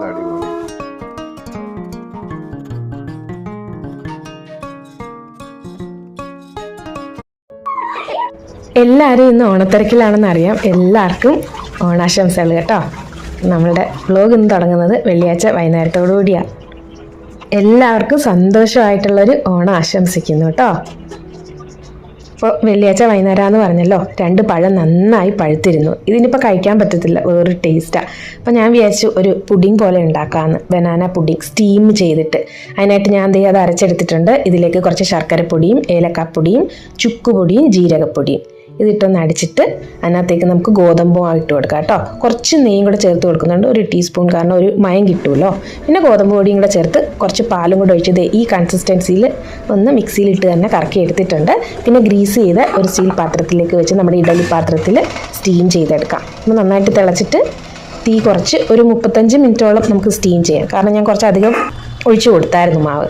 ഇത് അടിപൊളി. എല്ലാവരും ഇന്ന് ഓണത്തിരക്കിലാണെന്ന് അറിയാം എല്ലാവർക്കും ഓണാശംസകൾ കേട്ടോ. നമ്മളുടെ വ്ലോഗ് ഇന്ന് തുടങ്ങുന്നത് വെള്ളിയാഴ്ച വൈകുന്നേരത്തോടു കൂടിയാണ് എല്ലാവർക്കും സന്തോഷമായിട്ടുള്ളൊരു ഓണം ആശംസിക്കുന്നു കേട്ടോ. ഇപ്പോൾ വെള്ളിയാഴ്ച വൈകുന്നേരം എന്ന് പറഞ്ഞല്ലോ. രണ്ട് പഴം നന്നായി പഴുത്തിരുന്നു. ഇതിനിപ്പോൾ കഴിക്കാൻ പറ്റത്തില്ല. വേറൊരു ടേസ്റ്റാണ് അപ്പോൾ ഞാൻ വിചാരിച്ചു ഒരു പുഡിംഗ് പോലെ ഉണ്ടാക്കാമെന്ന് ബനാന പുഡിംഗ് സ്റ്റീം ചെയ്തിട്ട്. അതിനായിട്ട് ഞാൻ ദേ അത് അരച്ചെടുത്തിട്ടുണ്ട്. ഇതിലേക്ക് കുറച്ച് ശർക്കരപ്പൊടിയും ഏലക്കാപ്പൊടിയും ചുക്കുപൊടിയും ജീരകപ്പൊടിയും. ഇതിട്ടൊന്ന് അടിച്ചിട്ട് അതിനകത്തേക്ക് നമുക്ക് ഗോതമ്പും ഇട്ട് കൊടുക്കാം കേട്ടോ. കുറച്ച് നെയ്യും കൂടെ ചേർത്ത് കൊടുക്കുന്നുണ്ട്. ഒരു ടീസ്പൂൺ കാരണം ഒരു മയം കിട്ടുമല്ലോ പിന്നെ ഗോതമ്പ് പൊടിയും കൂടെ ചേർത്ത് കുറച്ച് പാലും കൂടെ ഒഴിച്ചത് ഈ കൺസിസ്റ്റൻസിയിൽ ഒന്ന് മിക്സിയിലിട്ട് തന്നെ കറക്കി എടുത്തിട്ടുണ്ട്. പിന്നെ ഗ്രീസ് ചെയ്ത് ഒരു സ്റ്റീൽ പാത്രത്തിലേക്ക് വെച്ച് നമ്മുടെ ഇഡലി പാത്രത്തിൽ സ്റ്റീം ചെയ്തെടുക്കാം. അപ്പോൾ നന്നായിട്ട് തിളച്ചിട്ട് തീ കുറച്ച് ഒരു മുപ്പത്തഞ്ച് മിനിറ്റോളം നമുക്ക് സ്റ്റീം ചെയ്യാം. കാരണം ഞാൻ കുറച്ച് അധികം ഒഴിച്ചു കൊടുത്തായിരുന്നു മാവ്.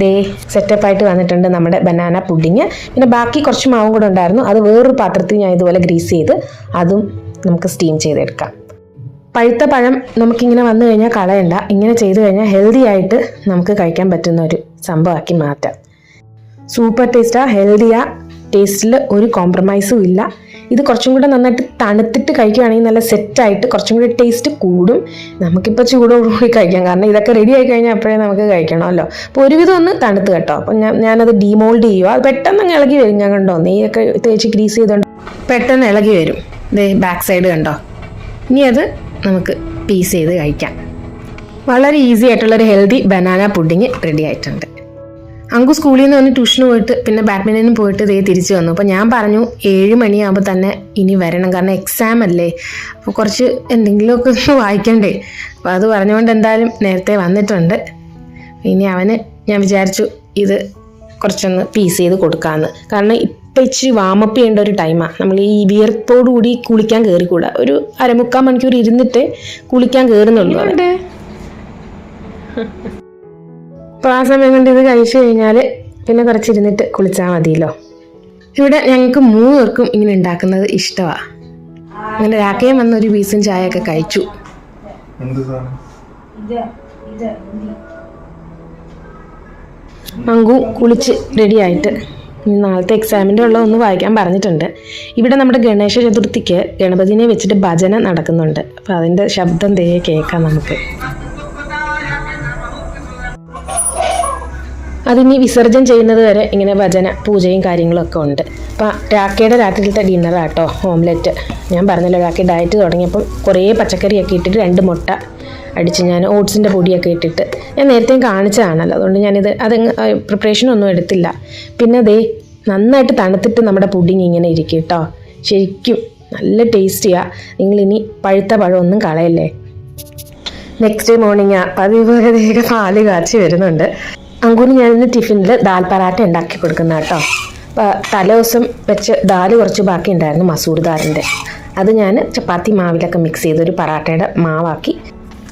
ദേ സെറ്റപ്പായിട്ട് വന്നിട്ടുണ്ട് നമ്മുടെ ബനാന പുഡിങ് പിന്നെ ബാക്കി കുറച്ച് മാവും കൂടെ ഉണ്ടായിരുന്നു. അത് വേറൊരു പാത്രത്തിൽ ഞാൻ ഇതുപോലെ ഗ്രീസ് ചെയ്ത് അതും നമുക്ക് സ്റ്റീം ചെയ്തെടുക്കാം. പഴുത്ത പഴം നമുക്കിങ്ങനെ വന്നു കഴിഞ്ഞാൽ കളയണ്ട. ഇങ്ങനെ ചെയ്തു കഴിഞ്ഞാൽ ഹെൽത്തി ആയിട്ട് നമുക്ക് കഴിക്കാൻ പറ്റുന്ന ഒരു സംഭവമാക്കി മാറ്റാം. സൂപ്പർ ടേസ്റ്റാ ഹെൽത്തിയാ ടേസ്റ്റിൽ ഒരു കോംപ്രമൈസും ഇല്ല. ഇത് കുറച്ചും കൂടെ നന്നായിട്ട് തണുത്തിട്ട് കഴിക്കുകയാണെങ്കിൽ നല്ല സെറ്റായിട്ട് കുറച്ചും കൂടി ടേസ്റ്റ് കൂടും. നമുക്കിപ്പോൾ ചൂടോടുകൂടി കഴിക്കാം. കാരണം ഇതൊക്കെ റെഡി ആയി കഴിഞ്ഞാൽ അപ്പോഴേ നമുക്ക് കഴിക്കണമല്ലോ അപ്പോൾ ഒരുവിധം ഒന്ന് തണുത്ത് കേട്ടോ. അപ്പം ഞാൻ ഞാനത് ഡീമോൾഡ് ചെയ്യുക അത് പെട്ടെന്ന് അങ്ങ് ഇളകി വരും. ഞാൻ കണ്ടോ നെയ്യൊക്കെ തേച്ച് ഗ്രീസ് ചെയ്തുകൊണ്ട് പെട്ടെന്ന് ഇളകി വരും. ദേ ബാക്ക് സൈഡ് കണ്ടോ? ഇനി അത് നമുക്ക് പീസ് ചെയ്ത് കഴിക്കാം. വളരെ ഈസി ആയിട്ടുള്ളൊരു ഹെൽത്തി ബനാന പുഡിങ് റെഡി ആയിട്ടുണ്ട്. അങ്കു സ്കൂളിൽ നിന്ന് വന്ന് ട്യൂഷന് പോയിട്ട് പിന്നെ ബാഡ്മിന്റനും പോയിട്ട് ഇതേ തിരിച്ചു വന്നു. അപ്പോൾ ഞാൻ പറഞ്ഞു ഏഴ് മണിയാകുമ്പോൾ തന്നെ ഇനി വരണം. കാരണം എക്സാം അല്ലേ? അപ്പോൾ കുറച്ച് എന്തെങ്കിലുമൊക്കെ ഒന്ന് വായിക്കണ്ടേ? അപ്പോൾ അത് പറഞ്ഞുകൊണ്ട് എന്തായാലും നേരത്തെ വന്നിട്ടുണ്ട്. ഇനി അവന് ഞാൻ വിചാരിച്ചു ഇത് കുറച്ചൊന്ന് പീസ് ചെയ്ത് കൊടുക്കാമെന്ന് കാരണം ഇപ്പം ഇച്ചിരി വാമപ്പ് ചെയ്യേണ്ട ഒരു ടൈമാണ് നമ്മൾ ഈ വിയർപ്പോടുകൂടി കുളിക്കാൻ കയറിക്കൂടാ ഒരു അരമുക്കാൽ മണിക്കൂർ ഇരുന്നിട്ട് കുളിക്കാൻ കയറുന്നുള്ളൂ അവിടെ അപ്പോൾ ആ സമയം കൊണ്ട് ഇത് കഴിച്ചു കഴിഞ്ഞാൽ പിന്നെ കുറച്ചിരുന്നിട്ട് കുളിച്ചാൽ മതിയല്ലോ. ഇവിടെ ഞങ്ങൾക്ക് മൂന്ന് പേർക്കും ഇങ്ങനെ ഉണ്ടാക്കുന്നത് ഇഷ്ടമാണ് അങ്ങനെ രാക്കയും വന്ന ഒരു പീസും ചായ ഒക്കെ കഴിച്ചു മങ്കു കുളിച്ച് റെഡിയായിട്ട് നാളത്തെ എക്സാമിന്റെ ഉള്ള ഒന്ന് വായിക്കാൻ പറഞ്ഞിട്ടുണ്ട്. ഇവിടെ നമ്മുടെ ഗണേശ ചതുർത്ഥിക്ക് ഗണപതിനെ വെച്ചിട്ട് ഭജന നടക്കുന്നുണ്ട്. അപ്പോൾ അതിന്റെ ശബ്ദം തേ കേൾക്കാം നമുക്ക്. അതിനി വിസർജൻ ചെയ്യുന്നത് വരെ ഇങ്ങനെ ഭജന പൂജയും കാര്യങ്ങളും ഒക്കെ ഉണ്ട്. അപ്പം രാക്കയുടെ രാത്രിയിലത്തെ ഡിന്നറാട്ടോ ഓംലെറ്റ് ഞാൻ പറഞ്ഞല്ലോ രാക്കി ഡയറ്റ് തുടങ്ങിയപ്പം കുറേ പച്ചക്കറിയൊക്കെ ഇട്ടിട്ട് രണ്ട് മുട്ട അടിച്ച് ഞാൻ ഓട്സിന്റെ പൊടിയൊക്കെ ഇട്ടിട്ട് ഞാൻ നേരത്തെയും കാണിച്ചതാണല്ലോ. അതുകൊണ്ട് ഞാനിത് അത് പ്രിപ്പറേഷനൊന്നും എടുത്തില്ല. പിന്നെ ദേ നന്നായിട്ട് തണുത്തിട്ട് നമ്മുടെ പുഡിങ് ഇങ്ങനെ ഇരിക്കും കേട്ടോ ശരിക്കും നല്ല ടേസ്റ്റിയാണ് നിങ്ങളിനി പഴുത്ത പഴമൊന്നും കളയല്ലേ. നെക്സ്റ്റ് ഡേ മോർണിംഗ് പതിവ് പാൽ കാച്ചി വരുന്നുണ്ട്. അങ്കൂന് ഞാനിന്ന് ടിഫിനിൽ ദാൽ പറാട്ട ഉണ്ടാക്കി കൊടുക്കുന്ന കേട്ടോ. തലേ ദിവസം വെച്ച് ദാൽ കുറച്ച് ബാക്കി ഉണ്ടായിരുന്നു മസൂർ ദാലിന്റെ അത് ഞാൻ ചപ്പാത്തി മാവിലൊക്കെ മിക്സ് ചെയ്ത് ഒരു പറാട്ടയുടെ മാവാക്കി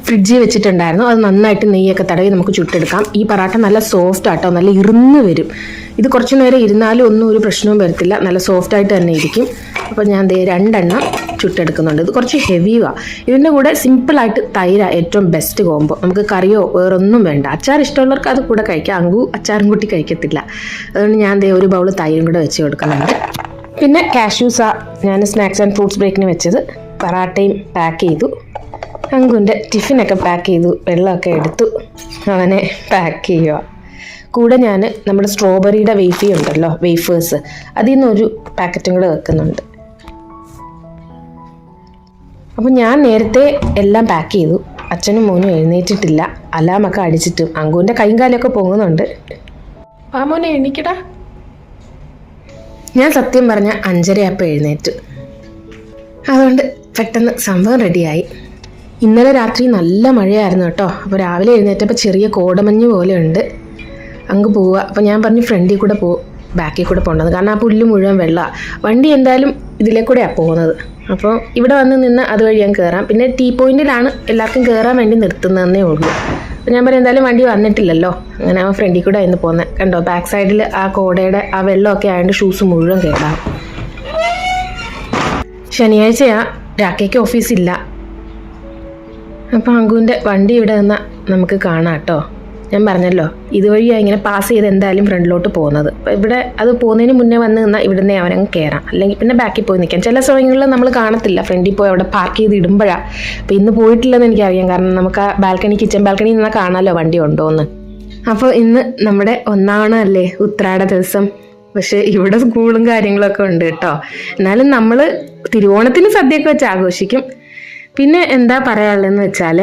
ഫ്രിഡ്ജിൽ വെച്ചിട്ടുണ്ടായിരുന്നു. അത് നന്നായിട്ട് നെയ്യൊക്കെ തടവി നമുക്ക് ചുട്ടെടുക്കാം. ഈ പറാട്ട നല്ല സോഫ്റ്റ് ആട്ടോ നല്ല ഇരുന്ന് വരും. ഇത് കുറച്ച് നേരം ഇരുന്നാലും ഒന്നും ഒരു പ്രശ്നവും വരത്തില്ല. നല്ല സോഫ്റ്റ് ആയിട്ട് തന്നെ ഇരിക്കും. അപ്പോൾ ഞാൻ ദേ രണ്ടെണ്ണം ചുട്ടെടുക്കുന്നുണ്ട്. ഇത് കുറച്ച് ഹെവിയാ ഇതിന്റെ കൂടെ സിമ്പിളായിട്ട് തൈര ഏറ്റവും ബെസ്റ്റ് കോമ്പോ നമുക്ക് കറിയോ വേറൊന്നും വേണ്ട. അച്ചാർ ഇഷ്ടമുള്ളവർക്ക് അത് കൂടെ കഴിക്കാം. അങ്കു അച്ചാറും കൂട്ടി കഴിക്കത്തില്ല. അതുകൊണ്ട് ഞാൻ ദേ ഒരു ബൗൾ തൈരും കൂടെ വെച്ച് കൊടുക്കുന്നുണ്ട്. പിന്നെ കാഷ്യൂസാണ് ഞാൻ സ്നാക്സ് ആൻഡ് ഫ്രൂട്ട്സ് ബ്രേക്കിന് വെച്ചത് പറാട്ടയും പാക്ക് ചെയ്തു. അങ്കുന്റെ ടിഫിനൊക്കെ പാക്ക് ചെയ്തു. വെള്ളമൊക്കെ എടുത്തു. അവനെ പാക്ക് ചെയ്യുക കൂടെ ഞാൻ നമ്മുടെ സ്ട്രോബെറിയുടെ വേഫി ഉണ്ടല്ലോ വേഫേഴ്സ് അതിൽ നിന്നൊരു പാക്കറ്റും കൂടെ വെക്കുന്നുണ്ട്. അപ്പം ഞാൻ നേരത്തെ എല്ലാം പാക്ക് ചെയ്തു. അച്ഛനും മോനും എഴുന്നേറ്റിട്ടില്ല. അലാമൊക്കെ അടിച്ചിട്ടും അങ്കുവിന്റെ കൈയും കാലൊക്കെ പൊങ്ങുന്നുണ്ട്. ആ മോനെ എണീക്കടാ. ഞാൻ സത്യം പറഞ്ഞ അഞ്ചരയപ്പം എഴുന്നേറ്റു. അതുകൊണ്ട് പെട്ടെന്ന് സംഭവം റെഡിയായി. ഇന്നലെ രാത്രി നല്ല മഴയായിരുന്നു കേട്ടോ. അപ്പോൾ രാവിലെ എഴുന്നേറ്റപ്പോൾ ചെറിയ കോടമഞ്ഞ് പോലെ ഉണ്ട് അങ്ങ് പോവുക. അപ്പോൾ ഞാൻ പറഞ്ഞു ഫ്രണ്ടിൽ കൂടെ പോ ബാക്കിൽ കൂടെ പോകേണ്ടത് കാരണം ആ പുല്ല് മുഴുവൻ വെള്ളമാണ് വണ്ടി എന്തായാലും ഇതിലേ കൂടെയാണ് പോകുന്നത്. അപ്പോൾ ഇവിടെ വന്ന് നിന്ന് അതുവഴി ഞാൻ കയറാം പിന്നെ ടീ പോയിന്റിലാണ് എല്ലാവർക്കും കയറാൻ വേണ്ടി നിർത്തുന്നതെന്നേ ഉള്ളൂ. അപ്പോൾ ഞാൻ പറയാം എന്തായാലും വണ്ടി വന്നിട്ടില്ലല്ലോ. അങ്ങനെ ആ ഫ്രണ്ടിൽ കൂടെ ആയിരുന്നു പോകുന്നത് കണ്ടോ? ബാക്ക് സൈഡിൽ ആ കോടയുടെ ആ വെള്ളമൊക്കെ ആയതുകൊണ്ട് ഷൂസ് മുഴുവൻ കേടാം. ശനിയാഴ്ചയാ. രാക്കേക്ക് ഓഫീസില്ല അപ്പോൾ അങ്കുവിന്റെ വണ്ടി ഇവിടെ നിന്നാൽ നമുക്ക് കാണാം കേട്ടോ. ഞാൻ പറഞ്ഞല്ലോ ഇതുവഴിയാണ് ഇങ്ങനെ പാസ് ചെയ്ത് എന്തായാലും ഫ്രണ്ടിലോട്ട് പോകുന്നത്. ഇവിടെ അത് പോകുന്നതിന് മുന്നേ വന്ന് നിന്നാൽ ഇവിടുന്ന് അവനങ്ങ് കയറാം അല്ലെങ്കിൽ പിന്നെ ബാക്കിൽ പോയി നിൽക്കാം. ചില സമയങ്ങളിൽ നമ്മൾ കാണത്തില്ല. ഫ്രണ്ടിൽ പോയി അവിടെ പാർക്ക് ചെയ്ത് ഇടുമ്പോഴാണ് അപ്പോൾ ഇന്ന് പോയിട്ടില്ലെന്ന് എനിക്കറിയാം. കാരണം നമുക്ക് ആ ബാൽക്കണി കിച്ചൺ ബാൽക്കണി നിന്നാൽ കാണാമല്ലോ വണ്ടി ഉണ്ടോ എന്ന് അപ്പോൾ ഇന്ന് നമ്മുടെ ഒന്നാണല്ലേ ഉത്രാട ദിവസം. പക്ഷേ ഇവിടെ സ്കൂളും കാര്യങ്ങളൊക്കെ ഉണ്ട് കേട്ടോ. എന്നാലും നമ്മൾ തിരുവോണത്തിന് സദ്യയൊക്കെ വെച്ച് ആഘോഷിക്കും. പിന്നെ എന്താ പറയാനുള്ളതെന്ന് വെച്ചാൽ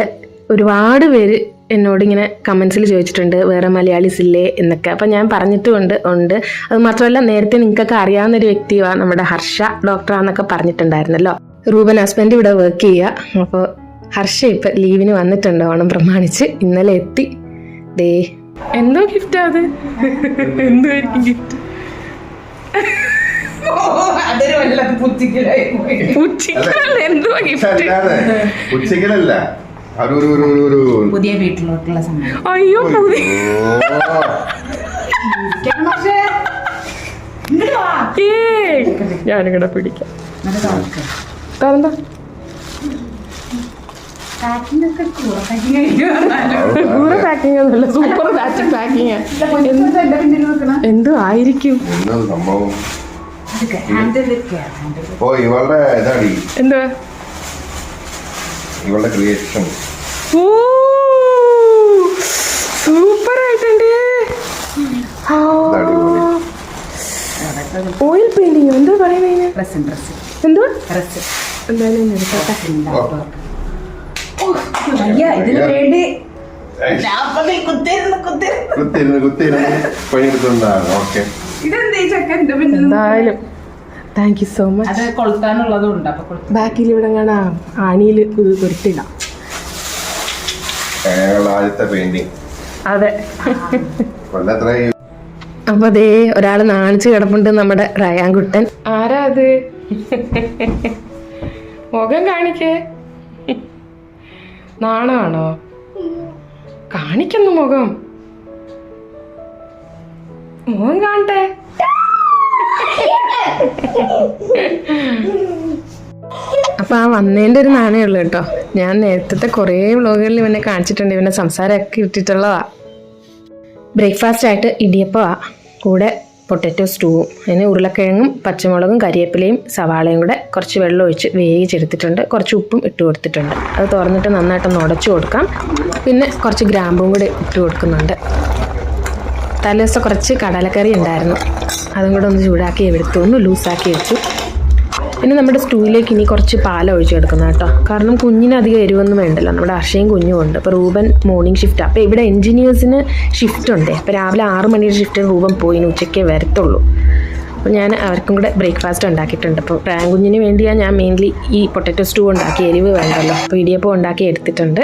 ഒരുപാട് പേര് എന്നോട് ഇങ്ങനെ കമൻസിൽ ചോദിച്ചിട്ടുണ്ട് വേറെ മലയാളീസ് ഇല്ലേ? എന്നൊക്കെ. അപ്പം ഞാൻ പറഞ്ഞിട്ടുമുണ്ട് ഉണ്ട് അത് മാത്രമല്ല നേരത്തെ നിങ്ങൾക്കൊക്കെ അറിയാവുന്ന ഒരു വ്യക്തിയാണ് നമ്മുടെ ഹർഷ ഡോക്ടറാന്നൊക്കെ പറഞ്ഞിട്ടുണ്ടായിരുന്നല്ലോ. റൂബൻ ഹസ്ബൻഡ് ഇവിടെ വർക്ക് ചെയ്യുക അപ്പോൾ ഹർഷ ഇപ്പം ലീവിന് വന്നിട്ടുണ്ട് ഓണം പ്രമാണിച്ച്. ഇന്നലെ എത്തി. ദേ. എന്തോ ഗിഫ്റ്റാ അത്? എന്തോ ഗിഫ്റ്റ് അല്ലാതെ പുതിയ വീട്ടിലോട്ടുള്ള സമയം. അയ്യോ പിടിക്കാം. പാക്കിംഗ് ഒന്നുമല്ല സൂപ്പർ പാക്കിംഗ് പിന്നിൽ ആയിരിക്കും? എന്തുവാ? ഇവളുടെ ക്രിയേഷൻ സൂപ്പർ ആയിട്ടുണ്ട്. ഓയിൽ പെയിന്റിങ് എന്താ പറയുന്നത്. എന്തായാലും. ഉണ്ടാവും. ഇതിന് വേണ്ടി എന്തായാലും. താങ്ക് യു സോ മച്ച് ബാക്കിൽ ഇവിടെ കാണാം. ആണിയിൽ ഇത് ഞങ്ങളുടെ ആദ്യത്തെ പെയിന്റിങ് അതെ. കൊല്ലത്രയും അപ്പൊ അതേ ഒരാൾ നാണിച്ച് കിടപ്പുണ്ട് നമ്മുടെ റയാൻകുട്ടൻ ആരാ അത്? മുഖം കാണിക്കേ. നാണാണോ? കാണിക്കുന്നു മുഖം. മുഖം കാണട്ടെ. അപ്പൊ ആ വന്നതിന്റെ ഒരു നാണേ ഉള്ളു കേട്ടോ. ഞാൻ നേരത്തെ കുറേ വ്ളോഗുകളിൽ ഇവനെ കാണിച്ചിട്ടുണ്ട്. ഇവനെ സംസാരമൊക്കെ ഇട്ടിട്ടുള്ളതാ. ബ്രേക്ക്ഫാസ്റ്റ് ആയിട്ട് ഇടിയപ്പമാ. കൂടെ പൊട്ടറ്റോ സ്റ്റൂവും അതിന് ഉരുളക്കിഴങ്ങും പച്ചമുളകും കരിയേപ്പിലയും സവാളയും കൂടെ കുറച്ച് വെള്ളം ഒഴിച്ച് വേവിച്ചെടുത്തിട്ടുണ്ട്. കുറച്ച് ഉപ്പും ഇട്ട് കൊടുത്തിട്ടുണ്ട്. അത് തുറന്നിട്ട് നന്നായിട്ടൊന്ന് ഉടച്ചു കൊടുക്കാം. പിന്നെ കുറച്ച് ഗ്രാമ്പും കൂടി ഇട്ട് കൊടുക്കുന്നുണ്ട്. തലേ ദിവസം കുറച്ച് കടലക്കറി ഉണ്ടായിരുന്നു. അതും കൂടെ ഒന്ന് ചൂടാക്കി എടുത്തു ഒന്ന് ലൂസാക്കി വെച്ചു. പിന്നെ നമ്മുടെ സ്റ്റൂവിലേക്ക് ഇനി കുറച്ച് പാൽ ഒഴിച്ചു കേട്ടോ. കാരണം കുഞ്ഞിന് അധികം എരിവൊന്നും വേണ്ടല്ലോ. നമ്മുടെ അർഷയും കുഞ്ഞും ഉണ്ട്. അപ്പോൾ റൂബൻ മോർണിംഗ് ഷിഫ്റ്റ് അപ്പോൾ ഇവിടെ എൻജിനീയേഴ്സിന് ഷിഫ്റ്റ് ഉണ്ട്. അപ്പോൾ രാവിലെ ആറ് മണിയുടെ ഷിഫ്റ്റ് റൂബൻ പോയി. ഉച്ചയ്ക്ക് വരത്തുള്ളൂ. അപ്പോൾ ഞാൻ അവർക്കും കൂടെ ബ്രേക്ക്ഫാസ്റ്റ് ഉണ്ടാക്കിയിട്ടുണ്ട്. അപ്പോൾ പ്രാങ്കുഞ്ഞിന് വേണ്ടിയാണ് ഞാൻ മെയിൻലി ഈ പൊട്ടറ്റോ സ്റ്റൂ ഉണ്ടാക്കി. എരിവ് വേണ്ടല്ലോ. അപ്പോൾ ഇടിയപ്പം ഉണ്ടാക്കി എടുത്തിട്ടുണ്ട്.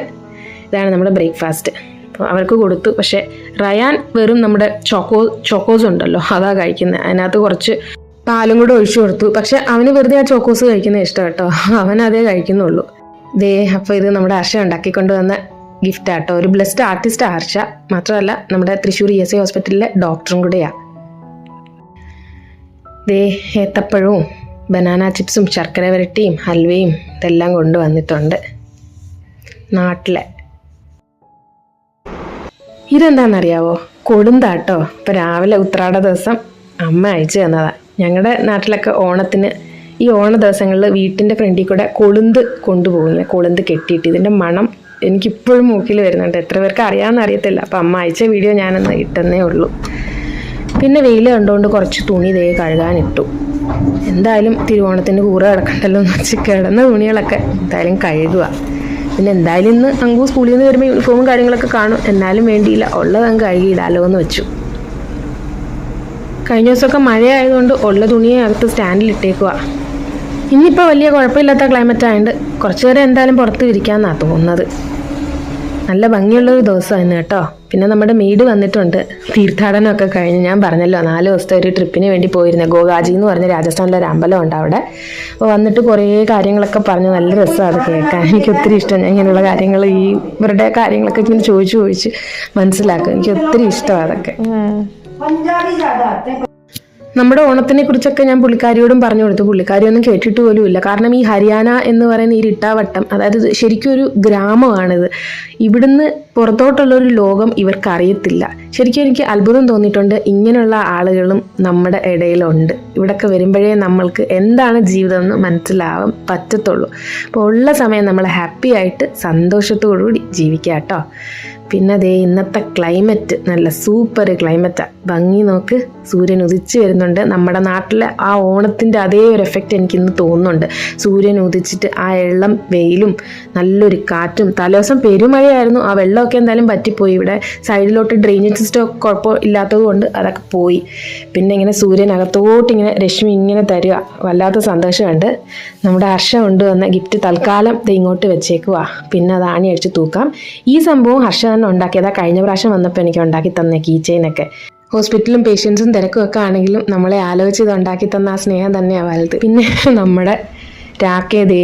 ഇതാണ് നമ്മുടെ ബ്രേക്ക്ഫാസ്റ്റ് അപ്പോൾ അവർക്ക് കൊടുത്തു. പക്ഷേ റയാൻ വെറും നമ്മുടെ ചോക്കോ ചോക്കോസ് ഉണ്ടല്ലോ. അതാ കഴിക്കുന്നത്. അതിനകത്ത് കുറച്ച് പാലും കൂടെ ഒഴിച്ചു കൊടുത്തു. പക്ഷെ അവന് വെറുതെ ആ ചോക്കോസ് കഴിക്കുന്നത് ഇഷ്ടം കേട്ടോ. അവൻ അതേ കഴിക്കുന്നുള്ളൂ. ദേ അപ്പോൾ ഇത് നമ്മുടെ ആർഷ ഉണ്ടാക്കിക്കൊണ്ട് വന്ന ഗിഫ്റ്റ് ആട്ടോ ഒരു ബ്ലസ്ഡ് ആർട്ടിസ്റ്റ് ആർഷ മാത്രമല്ല നമ്മുടെ തൃശ്ശൂർ ഇ എസ് ഐ ഹോസ്പിറ്റലിലെ ഡോക്ടറും കൂടെയാണ് ദേ ഏത്തപ്പഴവും ബനാന ചിപ്സും ശർക്കര വരട്ടിയും ഹൽവയും ഇതെല്ലാം കൊണ്ടുവന്നിട്ടുണ്ട് നാട്ടിലെ. ഇതെന്താണെന്നറിയാവോ? കൊടുന്താട്ടോ ഇപ്പം രാവിലെ ഉത്രാട ദിവസം അമ്മ അയച്ചു തന്നതാ. ഞങ്ങളുടെ നാട്ടിലൊക്കെ ഓണത്തിന് ഈ ഓണ ദിവസങ്ങളിൽ വീട്ടിന്റെ ഫ്രണ്ടിൽ കൂടെ കൊളുന്ത് കൊണ്ടുപോകുന്നത് കൊളുന്ത് കെട്ടിയിട്ട്. ഇതിന്റെ മണം എനിക്കിപ്പോഴും മൂക്കിൽ വരുന്നുണ്ട്. എത്ര പേർക്ക് അറിയാമെന്ന് അറിയത്തില്ല. അപ്പം അമ്മ അയച്ച വീഡിയോ ഞാനൊന്ന് ഇട്ടെന്നേ ഉള്ളൂ. പിന്നെ വെയിൽ കണ്ടുകൊണ്ട് കുറച്ച് തുണി ഇതേ കഴുകാനിട്ടു. എന്തായാലും തിരുവോണത്തിന് കൂറ കിടക്കണ്ടല്ലോ എന്ന് വെച്ച് കിടന്ന തുണികളൊക്കെ എന്തായാലും കഴുകുക പിന്നെ എന്തായാലും ഇന്ന് അങ്കു സ്കൂളിൽ നിന്ന് വരുമ്പോൾ യൂണിഫോമും കാര്യങ്ങളൊക്കെ കാണും. എന്നാലും വേണ്ടിയില്ല. ഉള്ളത് അങ്ങ് കഴുകിയിടാലോ എന്ന് വെച്ചു. കഴിഞ്ഞ ദിവസമൊക്കെ മഴയായതുകൊണ്ട് ഉള്ള തുണിയെ അകത്ത് സ്റ്റാൻഡിൽ ഇട്ടേക്കുക ഇന്നിപ്പോൾ വലിയ കുഴപ്പമില്ലാത്ത ക്ലൈമറ്റ് ആയതുകൊണ്ട് കുറച്ച് നേരം എന്തായാലും പുറത്ത് ഇരിക്കാമെന്നാണ് തോന്നുന്നത്. നല്ല ഭംഗിയുള്ളൊരു ദിവസമായിരുന്നു കേട്ടോ. പിന്നെ നമ്മുടെ മെയ്ഡ് വന്നിട്ടുണ്ട്. തീർത്ഥാടനമൊക്കെ കഴിഞ്ഞ് ഞാൻ പറഞ്ഞല്ലോ നാല് ദിവസത്തെ ഒരു ട്രിപ്പിന് വേണ്ടി പോയിരുന്നു. ഗോഗാജി എന്ന് പറഞ്ഞ രാജസ്ഥാനിലെ ഒരു അമ്പലം ഉണ്ട് അവിടെ. അപ്പോൾ വന്നിട്ട് കുറേ കാര്യങ്ങളൊക്കെ പറഞ്ഞ്. നല്ല രസമാണ് അത് കേൾക്കാൻ. എനിക്ക് ഒത്തിരി ഇഷ്ടം. ഞാൻ ഇങ്ങനെയുള്ള കാര്യങ്ങൾ ഈ ഇവരുടെ കാര്യങ്ങളൊക്കെ ഇങ്ങനെ ചോദിച്ചു ചോദിച്ച് മനസ്സിലാക്കും. എനിക്ക് ഒത്തിരി ഇഷ്ടമാണ് അതൊക്കെ. നമ്മുടെ ഓണത്തിനെ കുറിച്ചൊക്കെ ഞാൻ പുള്ളിക്കാരിയോടും പറഞ്ഞു കൊടുത്തു. പുള്ളിക്കാരി ഒന്നും കേട്ടിട്ട് പോലും ഇല്ല. കാരണം ഈ ഹരിയാന എന്ന് പറയുന്ന ഈ ഇട്ടാവട്ടം അതായത് ശരിക്കും ഒരു ഗ്രാമമാണിത്. ഇവിടുന്ന് പുറത്തോട്ടുള്ള ഒരു ലോകം ഇവർക്കറിയത്തില്ല. ശരിക്കും എനിക്ക് അത്ഭുതം തോന്നിയിട്ടുണ്ട് ഇങ്ങനെയുള്ള ആളുകളും നമ്മുടെ ഇടയിലുണ്ട്. ഇവിടൊക്കെ വരുമ്പോഴേ നമ്മൾക്ക് എന്താണ് ജീവിതം എന്ന് മനസ്സിലാവാൻ പറ്റത്തുള്ളൂ. അപ്പോൾ ഉള്ള സമയം നമ്മൾ ഹാപ്പി ആയിട്ട് സന്തോഷത്തോടു കൂടി ജീവിക്കുക കേട്ടോ. പിന്നെ അതേ ഇന്നത്തെ ക്ലൈമറ്റ് നല്ല സൂപ്പർ ക്ലൈമറ്റാണ് ഭംഗി നോക്ക്. സൂര്യൻ ഉദിച്ചു വരുന്നുണ്ട്. നമ്മുടെ നാട്ടിലെ ആ ഓണത്തിന്റെ അതേ ഒരു എഫക്റ്റ് എനിക്ക് ഇന്ന് തോന്നുന്നുണ്ട്. സൂര്യൻ ഉദിച്ചിട്ട് ആ എള്ളം വെയിലും നല്ലൊരു കാറ്റും തലേദിവസം പെരുമഴയായിരുന്നു. ആ വെള്ളമൊക്കെ എന്തായാലും പറ്റിപ്പോയി. ഇവിടെ സൈഡിലോട്ട് ഡ്രെയിനേജ് സിസ്റ്റം കുഴപ്പം ഇല്ലാത്തത് കൊണ്ട് അതൊക്കെ പോയി. പിന്നെ ഇങ്ങനെ സൂര്യനകത്തോട്ട് ഇങ്ങനെ രശ്മി ഇങ്ങനെ തരിക. വല്ലാത്ത സന്തോഷമുണ്ട്. നമ്മുടെ ഹർഷ കൊണ്ടുവന്ന ഗിഫ്റ്റ് തൽക്കാലം ദേ ഇങ്ങോട്ട് വെച്ചേക്കുക പിന്നെ അത് ആണി അടിച്ച് തൂക്കാം. ഈ സംഭവം ഹർഷ തന്നെ ഉണ്ടാക്കിയതാ കഴിഞ്ഞ പ്രാവശ്യം വന്നപ്പോൾ എനിക്ക് ഉണ്ടാക്കി തന്നെ കീ ചെയിനൊക്കെ ഹോസ്പിറ്റലും പേഷ്യൻസും തിരക്കും ഒക്കെ ആണെങ്കിലും നമ്മളെ ആലോചിച്ച് ഇത് ഉണ്ടാക്കി തന്ന ആ സ്നേഹം തന്നെയാണ് വലുത്. പിന്നെ നമ്മുടെ രാക്കേതേ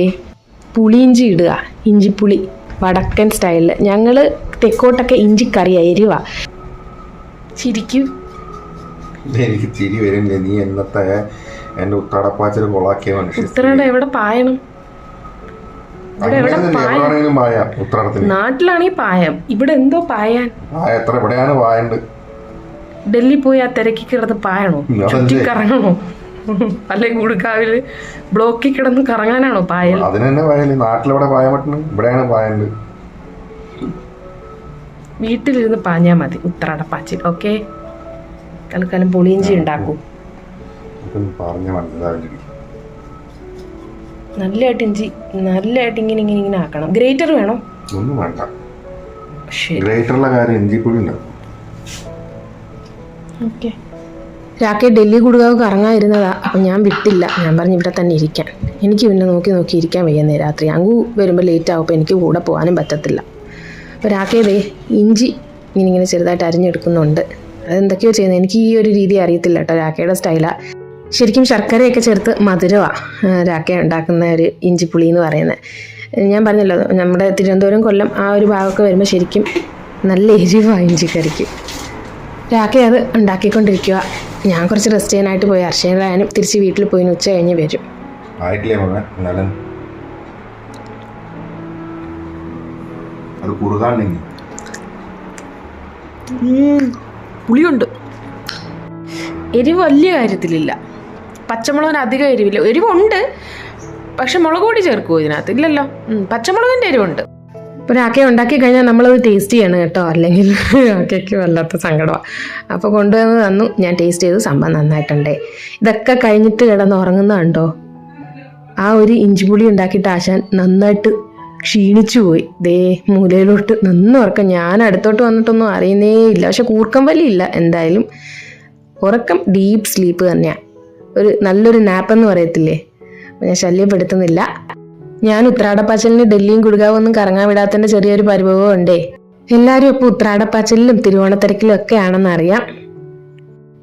പുളിയിഞ്ചി ഇടുക. ഇഞ്ചിപ്പുളി വടക്കൻ സ്റ്റൈലിൽ ഞങ്ങൾ തെക്കോട്ടൊക്കെ ഇഞ്ചിക്കറിയാ എരിവ. ചിരിക്കും. എനിക്ക് ചിരി വരുന്നില്ല. നീ എന്നത്തെ എന്റെ ഉത്തടപ്പാച്ചിൽ കൊളാക്കിയ മനുഷ്യൻ ഉത്തരയുടെ എവിടെ പായണം? നാട്ടിലാണെങ്കിൽ പായം ഇവിടെ എന്തോ പായാൻ. പായ എത്ര എവിടെയാണ് പായണ്ട്. ഡൽഹി പോയി ആ തിരക്കി കിടന്ന് പായണോ? കറങ്ങണോ? അല്ലെങ്കിൽ കൂടുക്കാവിൽ ബ്ലോക്കിൽ കിടന്ന് കറങ്ങാനാണോ പായൽ? അതിന് തന്നെ പായൽ. നാട്ടിലെവിടെ പായാൻ പറ്റുന്നു ഇവിടെയാണ് പായണ്ട്. വീട്ടിലിരുന്ന് പാഞ്ഞാൽ മതി. ഉത്തരാട പാച്ചിൽ ഓക്കെ? തൽക്കാലം പുളിയിഞ്ചി ഉണ്ടാക്കൂ. നല്ലതായിട്ട് ഇഞ്ചി നല്ലതായിട്ട് ഇങ്ങനെ ഇങ്ങനെ ഇങ്ങനെ ആക്കണം. ഗ്രേറ്റർ വേണോ? ഒന്നും വേണ്ട. ഗ്രേറ്ററുള്ള കാര്യം ഉണ്ടാവും ഓക്കെ. രാക്കെ ഡൽഹി കുടുകാവ് കറങ്ങാതിരുന്നതാ അപ്പം ഞാൻ വിട്ടില്ല. ഞാൻ പറഞ്ഞു ഇവിടെ തന്നെ ഇരിക്കാൻ എനിക്ക് പിന്നെ നോക്കി നോക്കി ഇരിക്കാൻ വയ്യുന്നേ രാത്രി. അങ്ങ് വരുമ്പോൾ ലേറ്റ് ആവുമ്പോൾ എനിക്ക് കൂടെ പോകാനും പറ്റത്തില്ല. അപ്പോൾ രാക്കേതേ ഇഞ്ചി ഇങ്ങനെ ചെറുതായിട്ട് അരിഞ്ഞെടുക്കുന്നുണ്ട്. അതെന്തൊക്കെയോ ചെയ്യുന്നത് എനിക്ക് ഈ ഒരു രീതി അറിയത്തില്ല കേട്ടോ രാക്കയുടെ സ്റ്റൈലാണ് ശരിക്കും ശർക്കരയൊക്കെ ചേർത്ത് മധുരമാണ് രാക്ക ഉണ്ടാക്കുന്ന ഒരു ഇഞ്ചിപ്പുളി എന്ന് പറയുന്നത് ഞാൻ പറഞ്ഞല്ലോ നമ്മുടെ തിരുവനന്തപുരം കൊല്ലം ആ ഒരു ഭാഗമൊക്കെ വരുമ്പോൾ ശരിക്കും നല്ല എരിവാണ് ഇഞ്ചിക്കറിക്ക്. രാക്ക അത് ഉണ്ടാക്കിക്കൊണ്ടിരിക്കുക ഞാൻ കുറച്ച് റെസ്റ്റ് ചെയ്യാനായിട്ട് പോയി. അർഷനായാലും തിരിച്ച് വീട്ടിൽ പോയി ഉച്ച കഴിഞ്ഞ് വരും. അത് കുറുകാണ്ടെങ്കിൽ പുളിയുണ്ട്. എരിവ് വലിയ കാര്യത്തിലില്ല. പച്ചമുളകിന് അധികം എരിവില്ല. എരിവുണ്ട് പക്ഷെ മുളക് പൊടി ചേർക്കുമോ ഇതിനകത്ത്? ഇല്ലല്ലോ. പച്ചമുളകിന്റെ എരിവുണ്ട്. ഇപ്പോൾ രാക്കെ ഉണ്ടാക്കി കഴിഞ്ഞാൽ നമ്മളത് ടേസ്റ്റ് ചെയ്യണം കേട്ടോ. അല്ലെങ്കിൽ രാക്കയ്ക്ക് വല്ലാത്ത സങ്കടമാണ് അപ്പോൾ കൊണ്ടുവന്ന് തന്നു. ഞാൻ ടേസ്റ്റ് ചെയ്തു സംഭവം നന്നായിട്ടുണ്ടേ. ഇതൊക്കെ കഴിഞ്ഞിട്ട് കിടന്ന് ഉറങ്ങുന്ന കണ്ടോ? ആ ഒരു ഇഞ്ചിപുളി ഉണ്ടാക്കിയിട്ട് ആശാൻ നന്നായിട്ട് ക്ഷീണിച്ചു പോയി ദേ മൂലയിലോട്ട് നന്നുറക്കം. ഞാൻ അടുത്തോട്ട് വന്നിട്ടൊന്നും അറിയുന്നേ ഇല്ല പക്ഷെ കൂർക്കം വലിയില്ല എന്തായാലും. ഉറക്കം ഡീപ്പ് സ്ലീപ്പ് തന്നെയാണ് ഒരു നല്ലൊരു നാപ്പ് എന്ന് പറയത്തില്ലേ? ഞാൻ ശല്യപ്പെടുത്തുന്നില്ല. ഞാൻ ഉത്രാടപ്പാച്ചലിന് ഡൽഹിയും ഗുഡ്ഗാവൊന്നും കറങ്ങാൻ വിടാത്തതിന്റെ ചെറിയൊരു പരിഭവം ഉണ്ടേ. എല്ലാവരും ഇപ്പോൾ ഉത്രാടപ്പാച്ചലിലും തിരുവോണത്തിരക്കിലും ഒക്കെ ആണെന്ന് അറിയാം.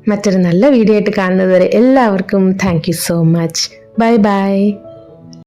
മറ്റൊരു നല്ല വീഡിയോ ആയിട്ട് കാണുന്നത് വരെ എല്ലാവർക്കും thank you so much bye bye